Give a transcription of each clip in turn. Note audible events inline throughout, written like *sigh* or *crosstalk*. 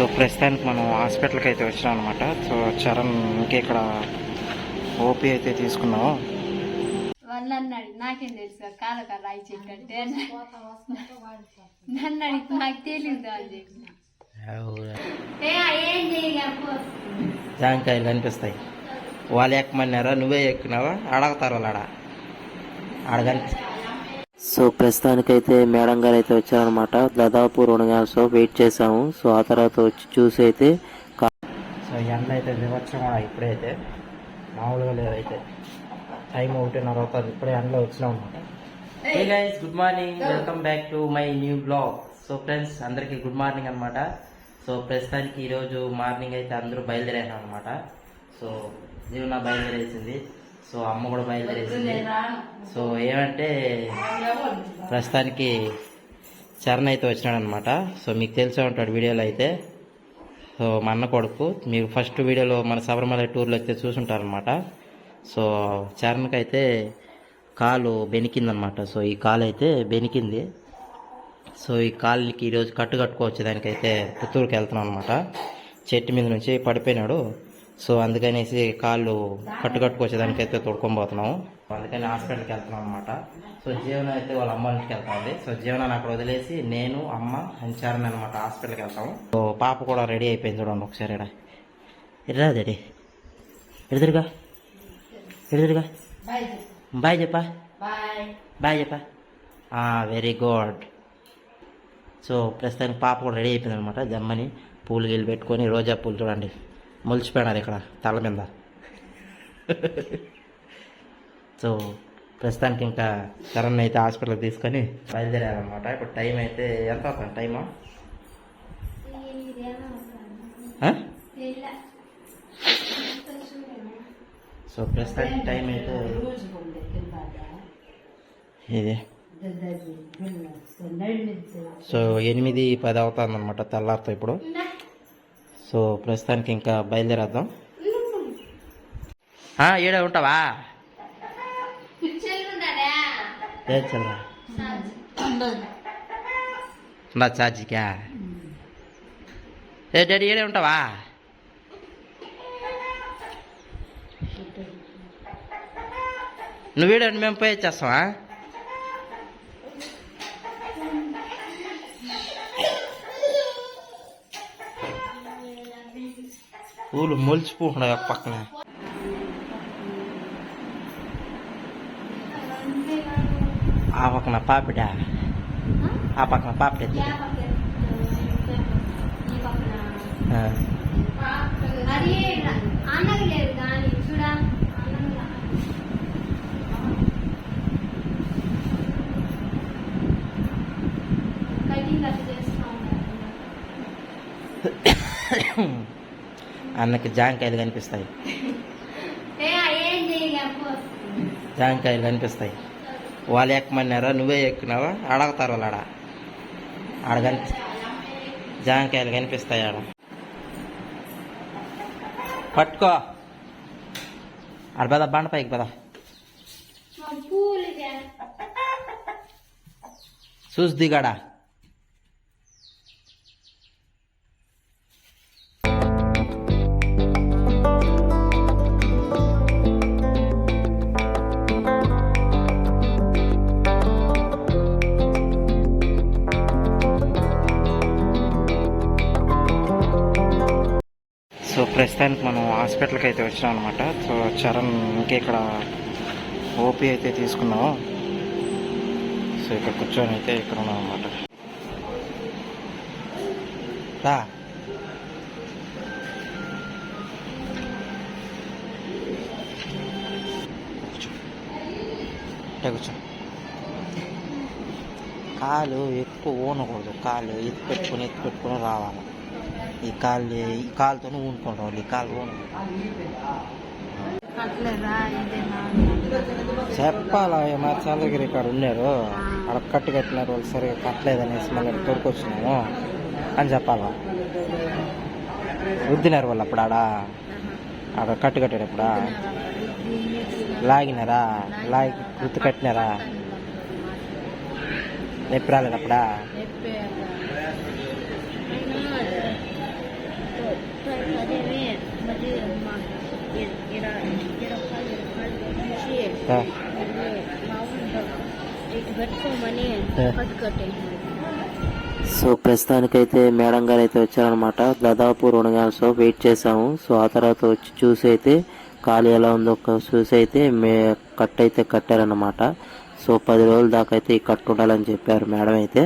So ప్రస్తుతానికి మనం హాస్పిటల్కి అయితే వచ్చినాం అనమాట సో చరణ్ ఇంకే ఇక్కడ ఓపీ అయితే తీసుకున్నాము వాళ్ళు అడిగి నాకేం తెలుసు కాలక రాయి చెట్టు అంటే నన్ను అడిగి నాకు తెలియదు అని చెప్పిన. జాంకాయలు కనిపిస్తాయి. వాళ్ళు ఎక్కమన్నారా? నువ్వే ఎక్కినావా? అడగతారు వాళ్ళు ఆడ ఆడ కనిపిస్తాయి. సో ప్రస్తుతానికైతే మేడం గారు అయితే వచ్చారనమాట దాదాపు రెండు గంటల వెయిట్ చేసాము సో ఆ తర్వాత వచ్చి చూసి అయితే సో ఎండ అయితే వివచ్చం ఇప్పుడైతే మామూలుగా లేదైతే టైం ఒకటిన్నర అవుతుంది. ఇప్పుడే ఎండలో వచ్చినాం అనమాట hey guys good morning welcome back to my new blog so friends అందరికీ గుడ్ మార్నింగ్ అనమాట సో ప్రస్తుతానికి ఈరోజు మార్నింగ్ అయితే అందరూ బయలుదేరాం అనమాట సో జీవన బయలుదేరేసింది. సో అమ్మ కూడా బయలుదేరేసింది సో ఏమంటే ప్రస్తుతానికి చరణ్ అయితే వచ్చినాడు అనమాట సో మీకు తెలిసే ఉంటాడు వీడియోలో అయితే. సో మా అన్న కొడుకు మీరు ఫస్ట్ వీడియోలో మన శబరిమల టూర్లో అయితే చూసుంటారనమాట. సో చరణ్కి అయితే కాలు బెనికిందనమాట. సో ఈ కాలు అయితే బెనికింది. సో ఈ కాలుకి ఈరోజు కట్టు కట్టుకోవచ్చు. దానికైతే పుత్తూరుకి వెళ్తున్నాం అనమాట. చెట్టు మీద నుంచి పడిపోయినాడు. సో అందుకనేసి కాళ్ళు కట్టు అయితే దానికైతే తొడుకొని పోతున్నాము. అందుకని హాస్పిటల్కి వెళ్తున్నాం అనమాట సో జీవన అయితే వాళ్ళ అమ్మ ఇంటికి వెళ్తుంది సో జీవనాన్ని అక్కడ వదిలేసి నేను అమ్మ అని అనమాట హాస్పిటల్కి వెళ్తాము. సో పాప కూడా రెడీ అయిపోయింది చూడండి ఒకసారి ఇక్కడ ఎర్రా రెడీ ఎడుదురుగా ఎడుదురుగా బాయ్ చెప్పా. బాయ్ చెప్పా. వెరీ గుడ్ సో ప్రస్తుతానికి పాప కూడా రెడీ అయిపోయింది అనమాట జమ్మని పూలు గీలు పెట్టుకొని రోజా పూలు చూడండి. మొలిచిపోయినారు ఇక్కడ తల మీద. సో ప్రస్తుతానికి ఇంకా కరణ్ అయితే హాస్పిటల్కి తీసుకొని బయలుదేరారనమాట ఇప్పుడు టైం అయితే ఎంత అవుతుంది? టైమా? సో ప్రస్తుతానికి టైం అయితే ఇది. సో ఎనిమిది పది అవుతుంది అనమాట తెల్లారితో ఇప్పుడు. సో ప్రస్తుతానికి ఇంకా బయలుదేరేద్దాం. ఆ, ఈడే ఉంటావా? ఉందా ఛార్జీకా ఏ డాడీ ఈడే ఉంటావా? నువ్వు ఈడే ఉండి మేము పోయి వచ్చేస్తావా? పూలు మొలిచిపోతున్నాయి ఆ పక్కన ఆ పక్కన పాపిడా ఆ పక్కన పాపిడ అన్నది లేదు కానీ కటింగ్ అన్నకి జాంకాయలు కనిపిస్తాయి. ఏ, ఏం చేయలేకపో జాంకాయలు కనిపిస్తాయి. వాళ్ళు ఎక్కమన్నారా? నువ్వే ఎక్కినావా? అడగతారు వాళ్ళు ఆడ ఆడ కనిపి జాంకాయలు కనిపిస్తాయి ఆడ. పట్టుకో. ఆడ పద బండ పైకి పద. పూలు చూసి దిగాడా? ప్రస్తుతానికి మనం హాస్పిటల్కి అయితే వచ్చినాం అనమాట సో చరణ్ ఇంకే ఇక్కడ ఓపీ అయితే తీసుకున్నాము సో ఇక్కడ కూర్చొని అయితే ఇక్కడ ఉన్నాం అనమాట రా. కూర్చో. కాలు ఎక్కువ ఊనకూడదు. కాలు ఎత్తి పెట్టుకొని ఎత్తు పెట్టుకొని రావాలి. ఈ కాళ్ళు ఈ కాలుతో ఊనుకుంటాం. ఈ కాలు ఊను. చెప్పాలా మా చంద్రగిరి ఇక్కడ ఉన్నారు. అక్కడ కట్టు కట్టినారు వాళ్ళు సరిగా కట్టలేదనేసి మళ్ళీ తొడుకొచ్చినాము అని చెప్పాలా. రుద్దినారు వాళ్ళు అప్పుడు ఆడ. ఆడ కట్టు కట్టేటప్పుడా? లాగినారా? లాగి గుర్తు కట్టినారా? నొప్పి రాలేదు సో ప్రస్తుతానికైతే మేడం గారు అయితే వచ్చారనమాట దాదాపు రెండు గంటలతో వెయిట్ చేసాము సో ఆ తర్వాత వచ్చి చూసి అయితే ఖాళీ ఎలా ఉందో చూసి అయితే మే కట్ అయితే కట్టారనమాట సో పది రోజుల దాకా అయితే ఈ కట్టు ఉండాలని చెప్పారు మేడం అయితే.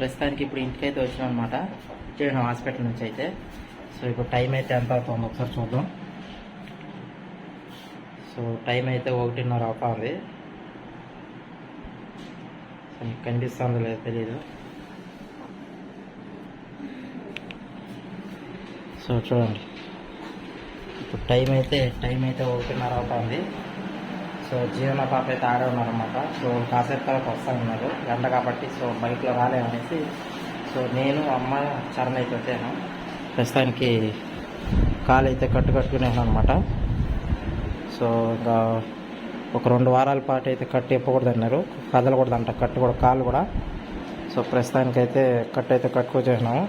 ప్రస్తుతానికి ఇప్పుడు ఇంటికైతే వచ్చినాం అనమాట చేసిన హాస్పిటల్ నుంచి అయితే. సో ఇప్పుడు టైం అయితే ఎంత అవుతుంది ఒకసారి చూద్దాం. సో టైం అయితే ఒకటిన్నర అవుతుంది. సో మీకు కనిపిస్తుందో లేదో తెలీదు. సో చూడండి. ఇప్పుడు టైం అయితే టైం అయితే ఒకటిన్నర అవుతుంది. సో జీవన పాప అయితే ఆడే ఉన్నారనమాట సో కాసేపు తర్వాత వస్తా ఉన్నారు. గంట కాబట్టి సో బైక్లో రాలేమనేసి సో నేను అమ్మ చరణ్ అయితే వచ్చాను. ప్రస్తుతానికి కాలు అయితే కట్టు కట్టుకునేసాను అనమాట సో ఇంకా ఒక రెండు వారాల పాటు అయితే కట్టు ఇప్పకూడదు అన్నారు. కదలకూడదంట కట్టు కూడా కాలు కూడా. సో ప్రస్తుతానికైతే కట్టు అయితే కట్టుకొచ్చేసినాము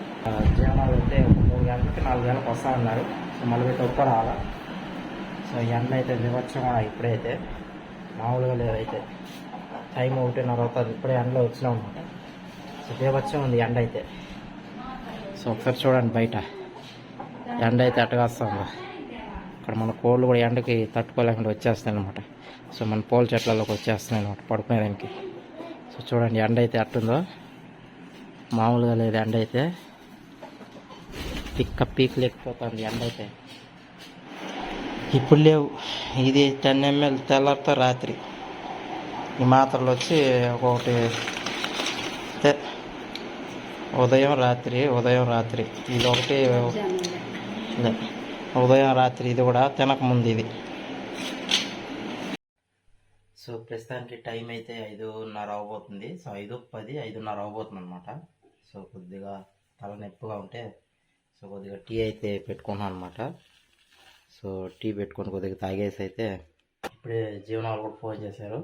జీవనాలు అయితే మూడు గంటలకి నాలుగు గంటలకు వస్తా ఉన్నారు. సో మళ్ళీ పెట్టి ఒక్క రావాలా సో ఎండ అయితే వివక్షం కూడా ఇప్పుడైతే. మామూలుగా లేదైతే టైం ఒకటిన్నర అవుతుంది. ఇప్పుడే ఎండలో వచ్చినాం అనమాట సో బీభత్సం ఉంది ఎండ అయితే సో ఒకసారి చూడండి బయట. ఎండ అయితే అట్టగాస్తుంది ఇక్కడ మన కోళ్ళు కూడా ఎండకి తట్టుకోలేకుండా వచ్చేస్తాయి అనమాట సో మన పూల చెట్లలోకి వచ్చేస్తున్నాయి అనమాట పడుకునేదానికి. సో చూడండి ఎండ అయితే అట్టుందో. మామూలుగా లేదు ఎండ అయితే పిక్క పీక్ లేకపోతుంది ఎండ అయితే ఇప్పుడు లేవు. ఇది టెన్ ఎంఎల్ తెల్లారితో రాత్రి. ఈ మాత్రలు వచ్చి ఒక్కొక్కటి అదే ఉదయం రాత్రి ఉదయం రాత్రి. ఇది ఒకటి ఉదయం రాత్రి ఇది కూడా తినకముందు ఇది. సో ప్రస్తుతానికి టైం అయితే ఐదున్నర అవబోతుంది. సో ఐదు పది ఐదున్నర అవబోతుంది అనమాట సో కొద్దిగా తల నొప్పిగా ఉంటే సో కొద్దిగా టీ అయితే పెట్టుకున్నాను అనమాట సో టీ పెట్టుకొని కొద్దిగా తాగేసి అయితే ఇప్పుడే జీవన వాళ్ళు కూడా ఫోన్ చేశారు.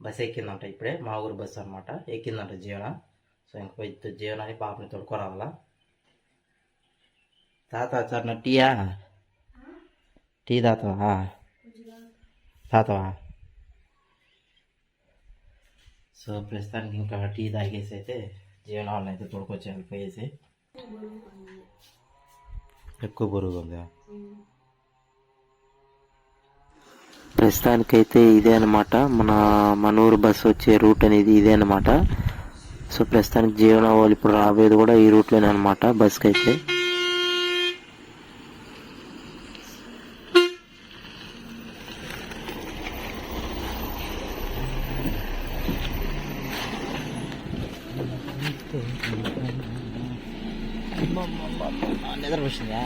బస్ ఎక్కిందంట ఇప్పుడే మా ఊరు బస్సు అనమాట ఎక్కిందంట జీవన. సో ఇంక జీవనాన్ని పాపని తొడుకోరాలా తాత సార్ టీయా? టీ తాతవా? తాతవా? సో ప్రస్తుతానికి ఇంకా టీ తాగేసి అయితే జీవన వాళ్ళని అయితే తొడుకొచ్చి వెళ్ళిపోయేసి ఎక్కువ బరువుగా ఉందా? ప్రస్తుతానికైతే ఇదే అనమాట మన మనూరు బస్సు వచ్చే రూట్ అనేది ఇదే అనమాట సో ప్రస్తుతానికి జీవన వాళ్ళు ఇప్పుడు రాబోయేది కూడా ఈ రూట్లోనే అనమాట బస్కి అయితే నిద్ర వచ్చిందా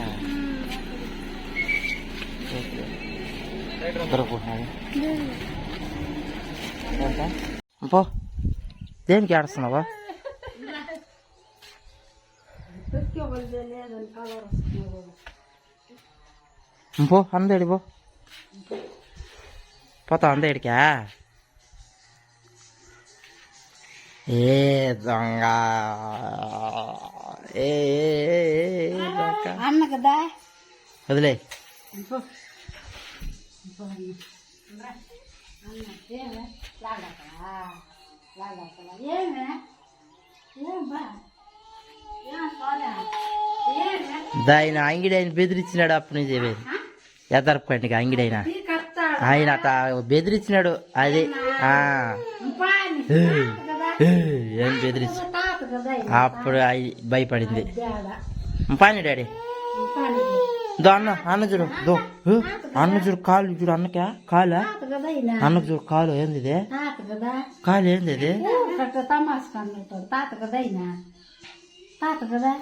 పో దేనికి ఆడుస్తున్నావా పో అందేడి పో పోతా అందేడికా ఏ దొంగ ఏ ఏ, ఏ, దొంగ. అన్న కదా వదిలే ఏమే దాయన అంగిడి ఆయన బెదిరించినాడు అప్పటి నుంచి చెప్పేది. ఎదరపండి కత్తాడు ఆయన అట్ట బెదిరించినాడు అది ఏం బెదిరించి అప్పుడు భయపడింది. పాని డాడీ. దో అన్న అన్న చూడు దో అన్న చూడు కాలు చూడు అన్నకా? కాలా? తాత అన్నకు చూడు కాలు ఏంది ఇది కాలు ఏంది ఇది తాత కదా? తాత కదా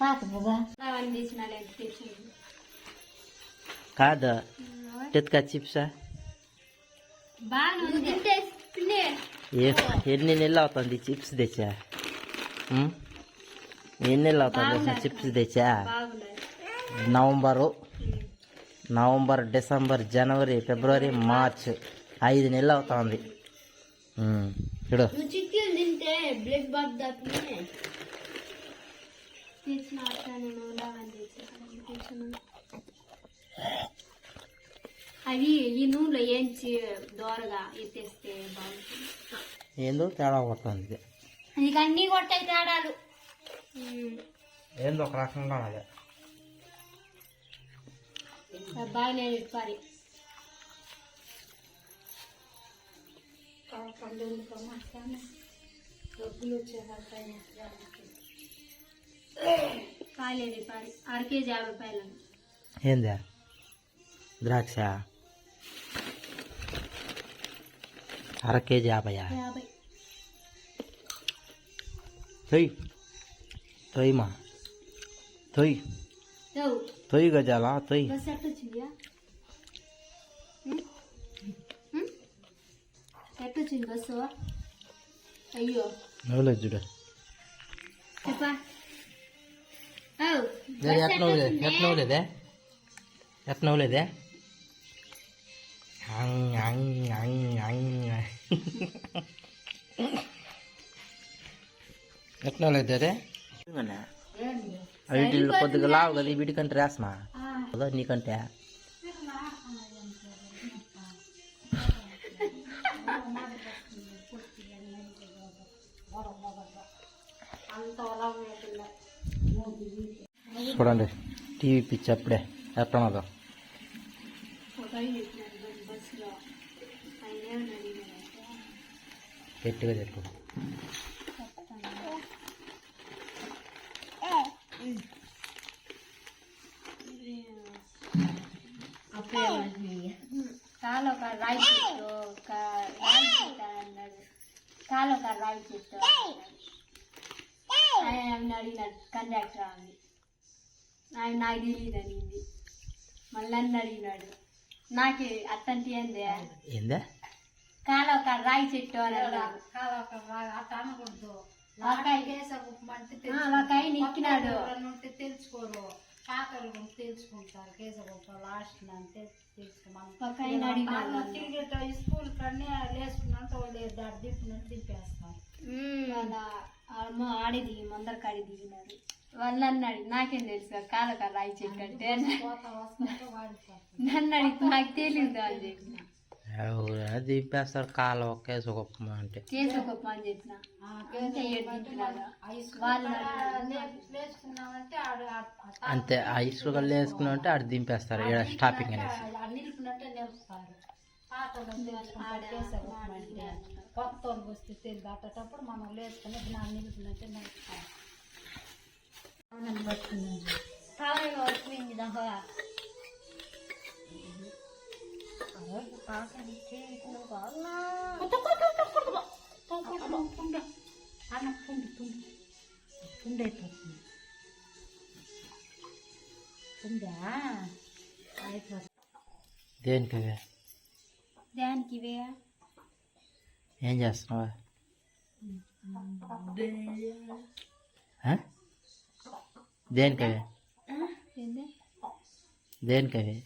తాత కదా కాదు టెత్కా చిప్సా ఎన్ని నెలలు అవుతుంది చిప్స్ తెచ్చా? ఎన్ని నెలలు అవుతుంది చిప్స్ తెచ్చా? నవంబరు నవంబర్ డిసెంబర్ జనవరి ఫిబ్రవరి మార్చ్ ఐదు నెలలు అవుతుంది. చూడు. నేను అవి ఈ నూనెలో ఏంచి దోరగా ఎత్తేస్తే బాగుంటుంది. ఏందో తేడా కొడుతుంది. ఇది నీకు అన్నీ కొట్టాయి తేడాలు. ఏందో ఒక రకంగా అదే బాగలేదు పరి కాలేదు పరి అర కేజీ యాభై రూపాయలు ఏందా? ద్రాక్ష? అర కేజీ యాభైయా యాభై. తొయ్యి తొయ్యమా తొయ్యి యో తొయ్యి గజాలా తొయ్యి బస్ ఎట్ట వచ్చిందియా ఎట్ట వచ్చింది బస్సు అయ్యో నవ్వులేదు చూడు చెప్పా ఓ, లేదు బస్ ఎట్ ఎట్ట నవ్వులేదు వచ్చింది? ఎట్ నవ్వులేదే ఎట్ నవ్వులేదే అంగ్ అంగ్ అంగ్ అంగ్ ఎట్ నవ్వులేదు అదే వీటి కొద్దిగా లావు కదా ఈ వీటికంటే రేసమా ఆ, కదా నీకంటే చూడండి టీవీ పిచ్చి అప్పుడే ఎట్లున్నదో ఒక ఆయన కాలు ఒక రాయి చెట్టు ఒక రాయి చెట్టు అన్నాడు కాలు ఒక రాయి చెట్టు. ఆయన అడిగినాడు కండక్టర్ అని ఆయన నాకు తెలియదు అనింది మళ్ళీ నన్ను అడిగినాడు నాకు అత్తంటి ఏంది ఏందా కాలు ఒక రాయి చెట్టు అని అన్నాడు ఒక ఆయన ఎక్కినాడు తెలుసుకోరు. పాకలు తెలుసుకుంటారు. కేసగొప్ప లాస్ట్ అంటే తెలుసుకోమని. తిరిగేట స్కూల్ కన్నీ లేసుకున్నంత వాళ్ళు దాడి దిప్పునట్టు దింపేస్తారు వాళ్ళ అమ్మ ఆడి దిగి ముందర కాడి దిగినారు. వాళ్ళు నన్ను అడిగి నాకేం తెలుసు కాలక రాయి చెట్టు అంటే నన్ను అడిగి నాకు తెలియదు అని చెప్పిన. దింపేస్తారు కాలు ఒక్కేసి గొప్ప అంటే. అని చెప్పిన. అంటే అంతే ఆ ఇసుక వేసుకున్నా అంటే ఆడు దింపేస్తారు ఈడ స్టాపింగ్ అనేసి. కొత్త వస్తే తెలియదు అట్టేటప్పుడు మనం లేసుకుని నా నిలిపినట్టే అన్న పుండు పుండు పుండు అయిపోతుంది పుండా అయిపోతుంది దేనికి అవి? దానికి ఇవే ఏం చేస్తున్నావా ఆ? దేనికవి ఏంది దేనికవి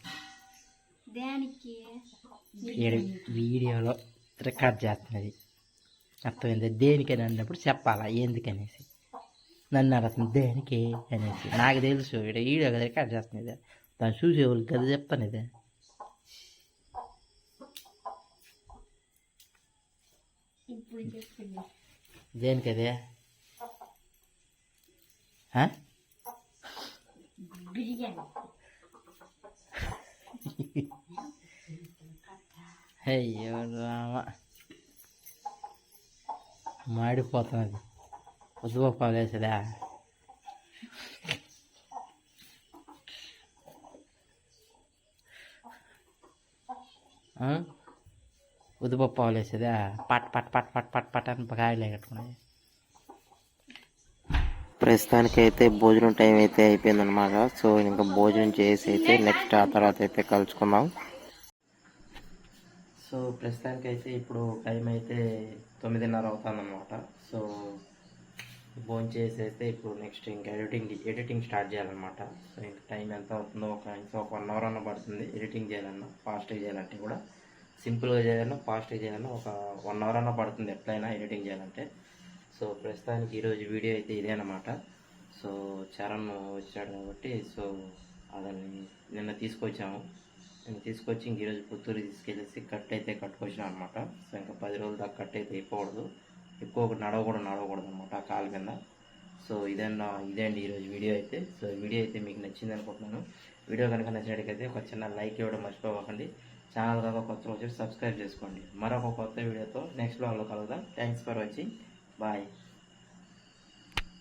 దానికి ఈడ వీడియోలో రికార్డ్ చేస్తున్నది. అర్థమైంది? దేనికని అన్నప్పుడు చెప్పాలా? ఎందుకనేసి. నన్ను అడుగుతుంది దేనికి? అనేసి. నాకు తెలుసు ఈడ వీడియో కదా రికార్డ్ చేస్తున్నది. దాన్ని చూసే వాళ్ళకి కదా చెప్తాను ఇది దేనికది? బిర్యానీ. *laughs* అయ్యో రామ. మాడిపోతున్నది. ఉద్దుపప్పాలు వేసేదా ఉద్దుపప్పాలు వేసేదా పట్ పట్ పట్ పట్ పట్ పట్ అని కాయలే కట్టుకున్నాయి ప్రస్తుతానికి అయితే భోజనం టైం అయితే అయిపోయిందనమాట సో ఇంకా భోజనం చేసి అయితే నెక్స్ట్ ఆ తర్వాత అయితే కలుసుకుందాం. సో ప్రస్తుతానికి అయితే ఇప్పుడు టైం అయితే తొమ్మిదిన్నర అవుతుందన్నమాట సో ఫోన్ చేసి అయితే ఇప్పుడు నెక్స్ట్ ఇంకా ఎడిటింగ్ ఎడిటింగ్ స్టార్ట్ చేయాలన్నమాట. సో ఇంకా టైం ఎంత అవుతుందో ఒక ఇంకా ఒక వన్ అవర్ అన్న పడుతుంది ఎడిటింగ్ చేయాలన్నా ఫాస్ట్గా చేయాలంటే కూడా. సింపుల్గా చేయాలన్నా ఫాస్ట్గా చేయాలన్నా ఒక వన్ అవర్ అన్న పడుతుంది ఎట్లయినా ఎడిటింగ్ చేయాలంటే. సో ప్రస్తుతానికి ఈరోజు వీడియో అయితే ఇదే అన్నమాట. సో చరణ్ వచ్చాడు కాబట్టి సో అతన్ని నిన్న తీసుకొచ్చాము. నేను తీసుకొచ్చి ఇంక ఈరోజు పుత్తూరు తీసుకెళ్ళేసి కట్ అయితే కట్టుకొచ్చినాం అనమాట సో ఇంకా పది రోజులు దాకా కట్ అయితే అయిపోకూడదు. ఎక్కువ నడవకూడదు నడవకూడదు అనమాట ఆ కాలు కింద. సో ఇదన్నా ఇదే అండి ఈరోజు వీడియో అయితే. సో వీడియో అయితే మీకు నచ్చింది అనుకుంటున్నాను. వీడియో కనుక నచ్చినట్టుకైతే ఒక చిన్న లైక్ ఇవ్వడం మర్చిపోకండి. ఛానల్ కనుక కొత్త వచ్చి సబ్స్క్రైబ్ చేసుకోండి. మరొక కొత్త వీడియోతో నెక్స్ట్ బ్లాగ్లో కలుగుదాం థ్యాంక్స్ ఫర్ వాచింగ్. బాయ్.